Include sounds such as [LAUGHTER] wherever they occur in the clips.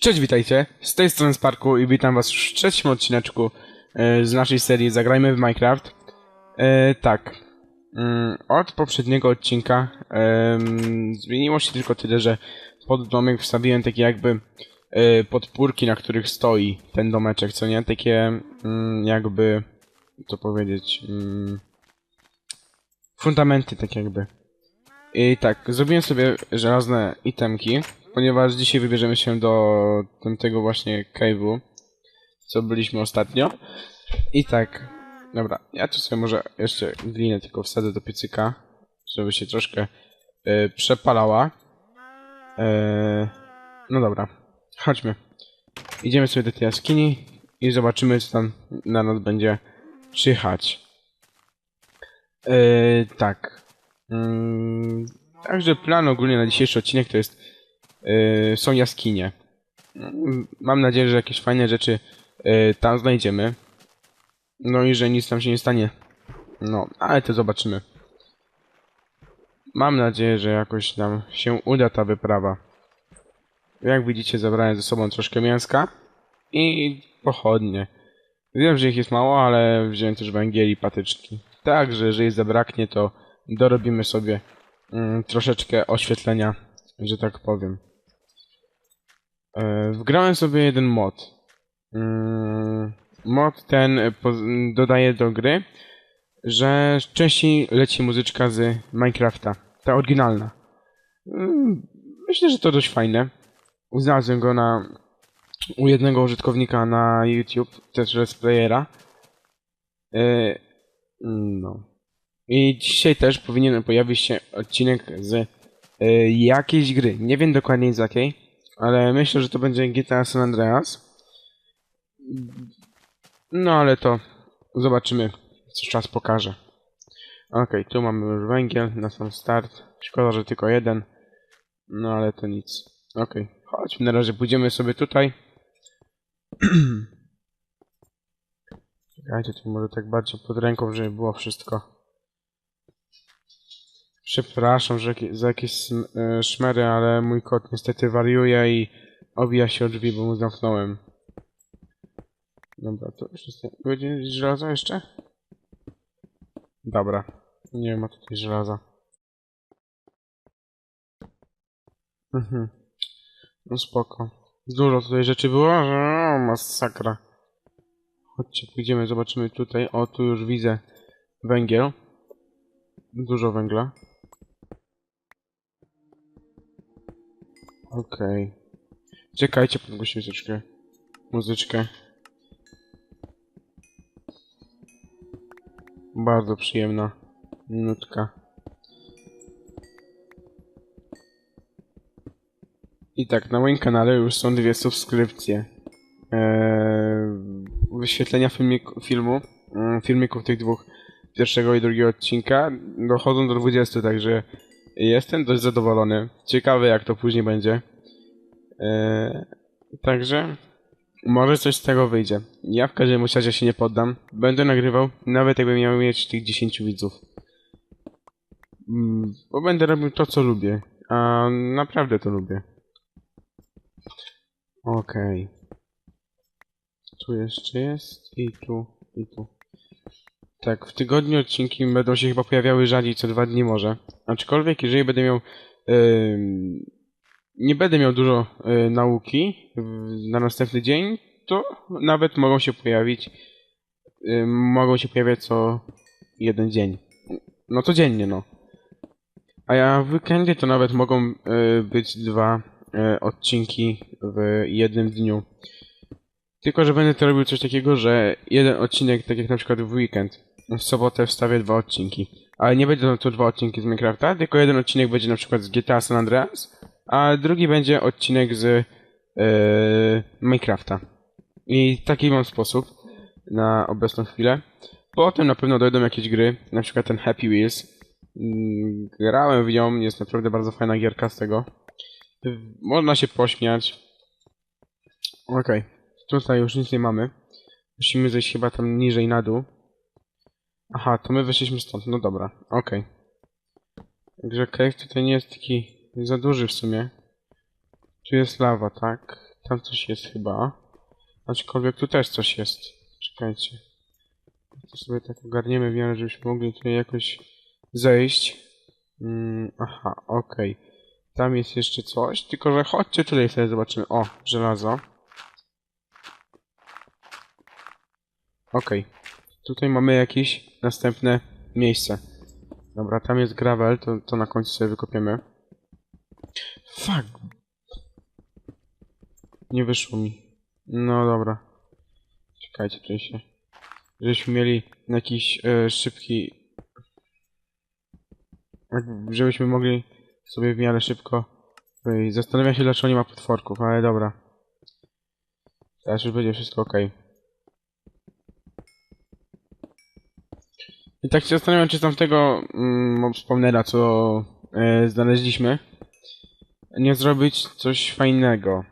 Cześć, witajcie. Z tej strony Sparku i witam was w trzecim odcineczku e, z naszej serii Zagrajmy w Minecraft. E, tak. Mm, Od poprzedniego odcinka em, zmieniło się tylko tyle, że pod domek wstawiłem takie jakby e, podpórki, na których stoi ten domeczek, co nie? Takie mm, jakby, co powiedzieć, mm, fundamenty tak jakby. I tak, zrobiłem sobie żelazne itemki, ponieważ dzisiaj wybierzemy się do tamtego właśnie cave'u, co byliśmy ostatnio. I tak, dobra, ja tu sobie może jeszcze glinę tylko wsadzę do piecyka, żeby się troszkę e, przepalała. E, no dobra, chodźmy. Idziemy sobie do tej jaskini i zobaczymy, co tam na nas będzie czyhać. E, tak. Mm, Także plan ogólnie na dzisiejszy odcinek to jest yy, są jaskinie. Mam nadzieję, że jakieś fajne rzeczy yy, tam znajdziemy. No i że nic tam się nie stanie. No, ale to zobaczymy. Mam nadzieję, że jakoś nam się uda ta wyprawa. Jak widzicie, zabrałem ze sobą troszkę mięska i pochodnie. Wiem, że ich jest mało, ale wziąłem też węgiel i patyczki. Także, jeżeli zabraknie, to dorobimy sobie mm, troszeczkę oświetlenia, że tak powiem. E, wgrałem sobie jeden mod. Mm, mod ten e, dodaje do gry, że częściej leci muzyczka z Minecrafta. Ta oryginalna. Mm, myślę, że to dość fajne. Znalazłem go na u jednego użytkownika na YouTube, też z playera. E, no. I dzisiaj też powinien pojawić się odcinek z y, jakiejś gry. Nie wiem dokładnie z jakiej, ale myślę, że to będzie GTA San Andreas. No ale to zobaczymy, co czas pokaże. Okej, tu mamy już węgiel na sam start. Szkoda, że tylko jeden. No ale to nic. Okej, chodźmy na razie, pójdziemy sobie tutaj. [CLEARS THROAT] Czekajcie, tu może tak bardziej pod ręką, żeby było wszystko. Przepraszam że, za jakieś e, szmery, ale mój kot niestety wariuje i obija się o drzwi, bo mu zamknąłem. Dobra, to już jest... Będzie żelazo jeszcze? Dobra. Nie ma tutaj żelaza. Mhm. No spoko. Dużo tutaj rzeczy było, że masakra. Chodźcie, pójdziemy, zobaczymy tutaj. O, tu już widzę węgiel. Dużo węgla. Okej. Czekajcie, podgłosimy troszkę muzyczkę. Bardzo przyjemna nutka. I tak, na moim kanale już są dwie subskrypcje. Eee, wyświetlenia filmiku, filmu, mm, filmików tych dwóch, pierwszego i drugiego odcinka, dochodzą do 20, także jestem dość zadowolony. Ciekawy jak to później będzie. Eee, także może coś z tego wyjdzie. Ja w każdym razie się nie poddam. Będę nagrywał, nawet jakbym miał mieć tych 10 widzów. Mm, Bo będę robił to, co lubię. A naprawdę to lubię. Okej. Tu jeszcze jest i tu, i tu. Tak, w tygodniu odcinki będą się chyba pojawiały rzadziej, co dwa dni może. Aczkolwiek, jeżeli będę miał... em, nie będę miał dużo e, nauki na następny dzień, to nawet mogą się pojawić... e, mogą się pojawiać co jeden dzień. No codziennie, no. A ja w weekendy to nawet mogą e, być dwa odcinki w jednym dniu. Tylko, że będę to robił coś takiego, że jeden odcinek, tak jak na przykład w weekend, w sobotę wstawię dwa odcinki. Ale nie będą to dwa odcinki z Minecrafta, tylko jeden odcinek będzie na przykład z GTA San Andreas, a drugi będzie odcinek z e, Minecrafta. I taki mam sposób na obecną chwilę. Potem na pewno dojdą jakieś gry, na przykład ten Happy Wheels. Mm, Grałem w nią, jest naprawdę bardzo fajna gierka z tego. Można się pośmiać. Okej, tutaj już nic nie mamy. Musimy zejść chyba tam niżej na dół. Aha, to my wyszliśmy stąd, no dobra, okej. Także cave tutaj nie jest taki za duży w sumie. Tu jest lawa, tak? Tam coś jest chyba. Aczkolwiek tu też coś jest. Czekajcie. To sobie tak ogarniemy w miarę, żebyśmy mogli tutaj jakoś zejść. Mm, aha, okej. Tam jest jeszcze coś, tylko że chodźcie tutaj sobie zobaczymy. O, żelazo. Okej. Tutaj mamy jakieś następne miejsce. Dobra, tam jest gravel, to, to na końcu sobie wykopiemy. Fuck. Nie wyszło mi. No dobra. Czekajcie, tutaj się. Żebyśmy mieli jakiś e, szybki... Żebyśmy mogli sobie w miarę szybko. Zastanawiam się, dlaczego nie ma potworków, ale dobra. Teraz już będzie wszystko ok. I tak się zastanawiam, czy z tamtego mm, co e, znaleźliśmy, nie zrobić coś fajnego.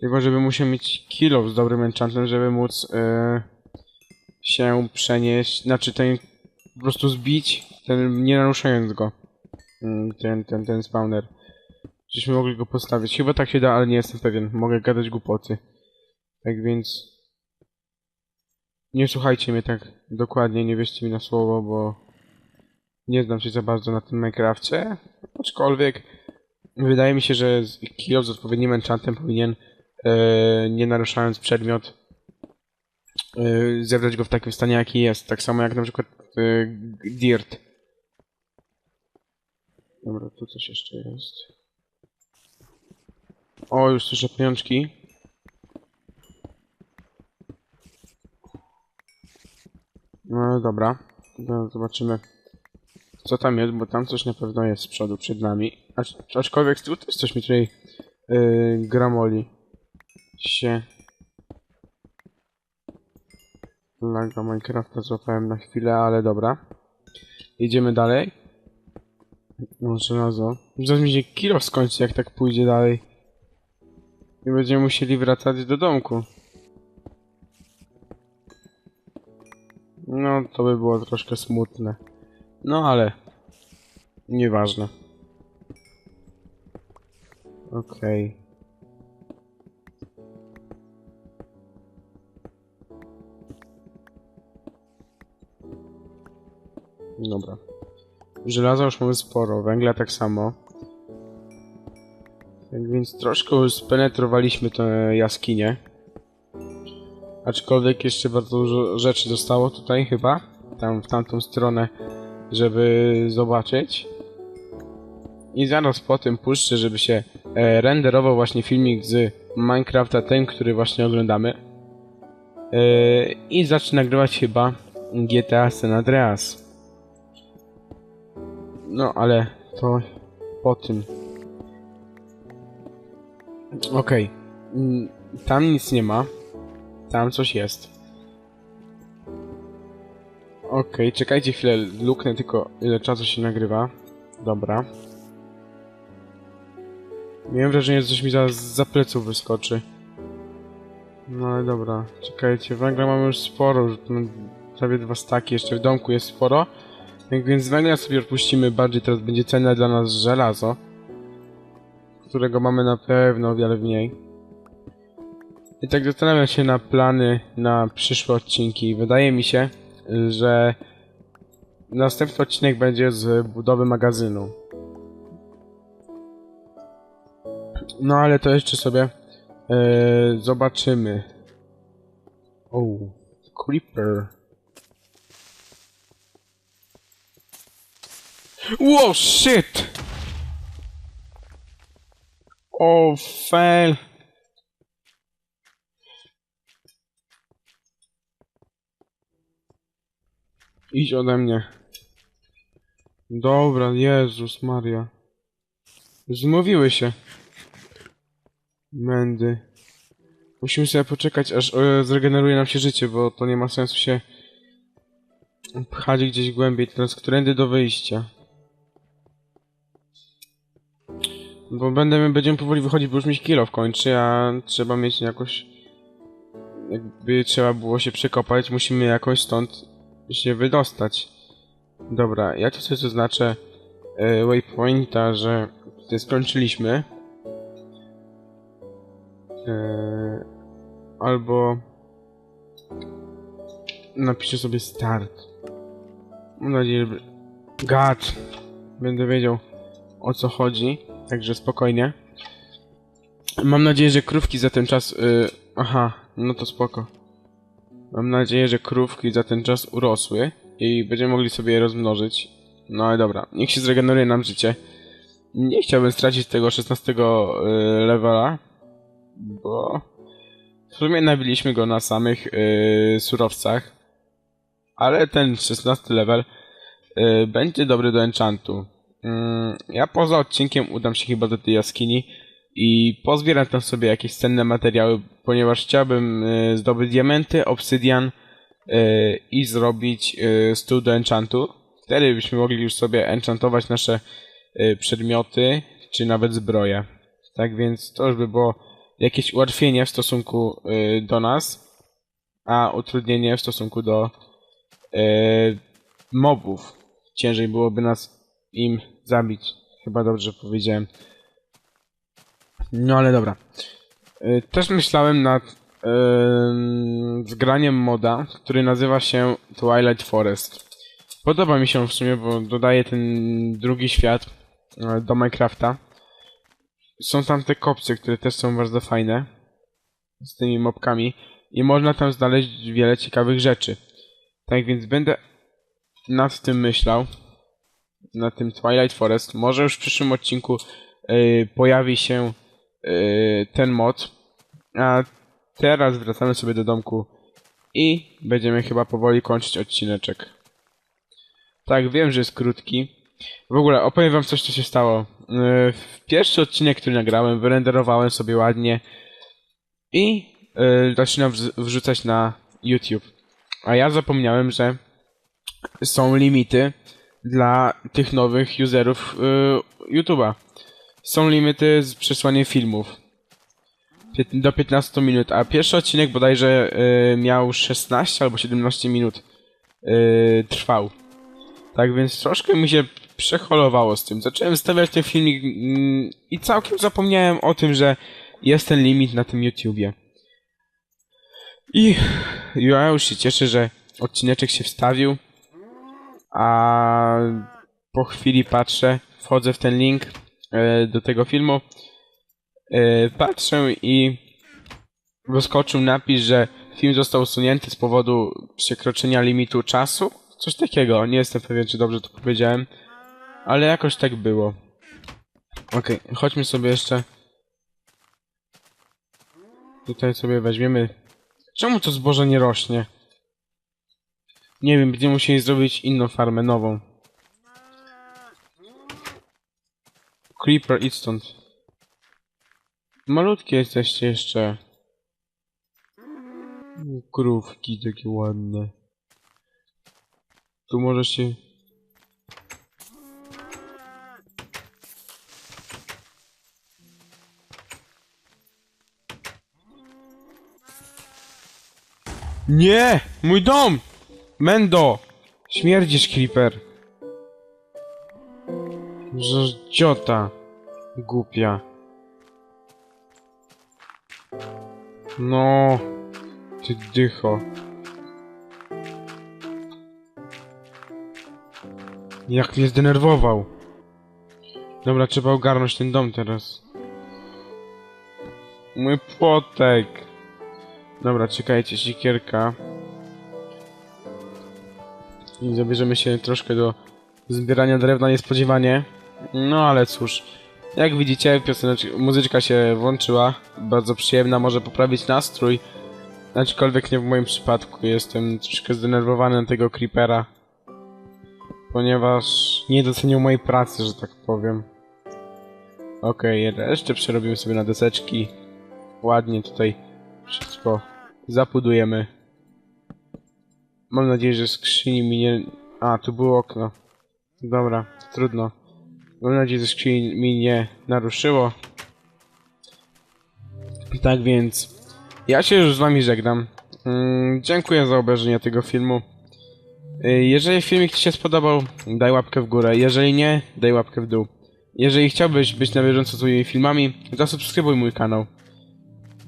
Tylko, żeby musiał mieć kilo z dobrym enchantem, żeby móc e, się przenieść, znaczy ten, po prostu zbić, ten, nie naruszając go. Mm, Ten, ten, ten spawner. Żeśmy mogli go postawić. Chyba tak się da, ale nie jestem pewien. Mogę gadać głupoty. Tak więc... Nie słuchajcie mnie tak dokładnie, nie wierzcie mi na słowo, bo... Nie znam się za bardzo na tym Minecrafcie. Aczkolwiek... Wydaje mi się, że kilo z odpowiednim enchantem powinien, e, nie naruszając przedmiot, e, zebrać go w takim stanie, jaki jest. Tak samo jak na przykład e, dirt. Dobra, tu coś jeszcze jest. O, już słyszę pieniążki. No dobra, no, zobaczymy co tam jest, bo tam coś na pewno jest z przodu, przed nami. Acz, aczkolwiek tu też coś mi tutaj yy, gramoli się. Laga Minecrafta złapałem na chwilę, ale dobra. Idziemy dalej. No, żelazo. Zaraz mi się kilo skończy, jak tak pójdzie dalej. I będziemy musieli wracać do domku. No, to by było troszkę smutne. No, ale... Nieważne. Okej. Dobra. Żelaza już mamy sporo, węgla tak samo. Tak więc troszkę już spenetrowaliśmy tę jaskinię. Aczkolwiek jeszcze bardzo dużo rzeczy zostało tutaj chyba. Tam w tamtą stronę, żeby zobaczyć. I zaraz po tym puszczę, żeby się e, renderował właśnie filmik z Minecrafta, ten, który właśnie oglądamy. E, I zacznę nagrywać chyba GTA San Andreas. No, ale to po tym. Okej. Mm, Tam nic nie ma. Tam coś jest. Okej, czekajcie chwilę, luknę tylko ile czasu się nagrywa. Dobra. Miałem wrażenie, że coś mi za, pleców wyskoczy. No ale dobra, czekajcie, węgla mamy już sporo, już prawie dwa staki, jeszcze w domku jest sporo. Więc węgla sobie odpuścimy, bardziej teraz będzie cenne dla nas żelazo. Którego mamy na pewno o wiele mniej. I tak zastanawiam się na plany na przyszłe odcinki. Wydaje mi się, że następny odcinek będzie z budowy magazynu. No ale to jeszcze sobie e, zobaczymy. O, creeper. Wow, shit! Oh, fail. Idź ode mnie. Dobra, Jezus Maria. Zmówiły się. Mędy. Musimy sobie poczekać, aż e, zregeneruje nam się życie, bo to nie ma sensu się pchać gdzieś głębiej. Teraz którędy do wyjścia? Bo będziemy, będziemy powoli wychodzić, bo już mieć kilo kończy, a trzeba mieć jakoś... Jakby trzeba było się przekopać, musimy jakoś stąd się wydostać. Dobra, ja tu sobie zaznaczę e, waypointa, że skończyliśmy. Eee, albo napiszę sobie start. Mam nadzieję, że... Gad! Będę wiedział o co chodzi, także spokojnie. Mam nadzieję, że krówki za ten czas... y, aha, no to spoko. Mam nadzieję, że krówki za ten czas urosły i będziemy mogli sobie je rozmnożyć. No ale dobra, niech się zregeneruje nam życie. Nie chciałbym stracić tego 16 y, levela, bo w sumie nabiliśmy go na samych y, surowcach, ale ten 16 level y, będzie dobry do enchantu. Mm, ja poza odcinkiem udam się chyba do tej jaskini i pozbieram tam sobie jakieś cenne materiały, ponieważ chciałbym y, zdobyć diamenty, obsydian y, i zrobić y, stół do enchantu. Wtedy byśmy mogli już sobie enchantować nasze przedmioty, czy nawet zbroje. Tak więc to już by było jakieś ułatwienie w stosunku do nas, a utrudnienie w stosunku do mobów. Ciężej byłoby nas im zabić. Chyba dobrze powiedziałem. No ale dobra. Y, Też myślałem nad ym, zgraniem moda, który nazywa się Twilight Forest. Podoba mi się w sumie, bo dodaje ten drugi świat e, do Minecrafta. Są tam te kopce, które też są bardzo fajne. Z tymi mobkami. I można tam znaleźć wiele ciekawych rzeczy. Tak więc będę nad tym myślał. Na tym Twilight Forest. Może już w przyszłym odcinku y, pojawi się y, ten mod. A teraz wracamy sobie do domku i będziemy chyba powoli kończyć odcineczek. Tak, wiem, że jest krótki. W ogóle opowiem wam coś, co się stało. Yy, w Pierwszy odcinek, który nagrałem, wyrenderowałem sobie ładnie i yy, zaczynam wrz- wrzucać na YouTube. A ja zapomniałem, że są limity dla tych nowych userów YouTube'a. Są limity z przesłaniem filmów. Do 15 minut, a pierwszy odcinek bodajże yy, miał 16 albo 17 minut yy, trwał. Tak więc troszkę mi się przeholowało z tym. Zacząłem stawiać ten filmik mm, i całkiem zapomniałem o tym, że jest ten limit na tym YouTubie. I ja już się cieszę, że odcineczek się wstawił. A po chwili patrzę, wchodzę w ten link do tego filmu. E, patrzę i wyskoczył napis, że film został usunięty z powodu przekroczenia limitu czasu. Coś takiego, nie jestem pewien, czy dobrze to powiedziałem, ale jakoś tak było. Okej, chodźmy sobie jeszcze. Tutaj sobie weźmiemy. Czemu to zboże nie rośnie? Nie wiem, będziemy musieli zrobić inną farmę, nową. Creeper, idź stąd. Malutkie jesteście jeszcze. Krówki takie ładne. Tu może się... Nie! Mój dom! Mendo! Śmierdzisz, Creeper. Ciota. Głupia. No. Ty dycho. Jak mnie zdenerwował. Dobra, trzeba ogarnąć ten dom teraz. Mój płotek. Dobra, czekajcie, sikierka. I zabierzemy się troszkę do zbierania drewna niespodziewanie. No ale cóż. Jak widzicie, muzyczka się włączyła. Bardzo przyjemna, może poprawić nastrój. Aczkolwiek nie w moim przypadku. Jestem troszkę zdenerwowany na tego creepera. Ponieważ nie docenił mojej pracy, że tak powiem. Okej, resztę przerobimy sobie na deseczki. Ładnie tutaj wszystko zapudujemy. Mam nadzieję, że skrzyni mi nie... A, tu było okno. Dobra, trudno. Mam nadzieję, że skrzyni mi nie naruszyło. Tak więc... Ja się już z wami żegnam. Mm, dziękuję za obejrzenie tego filmu. Y, Jeżeli filmik Ci się spodobał, daj łapkę w górę. Jeżeli nie, daj łapkę w dół. Jeżeli chciałbyś być na bieżąco z moimi filmami, zasubskrybuj mój kanał.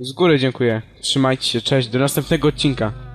Z góry dziękuję. Trzymajcie się, cześć, do następnego odcinka.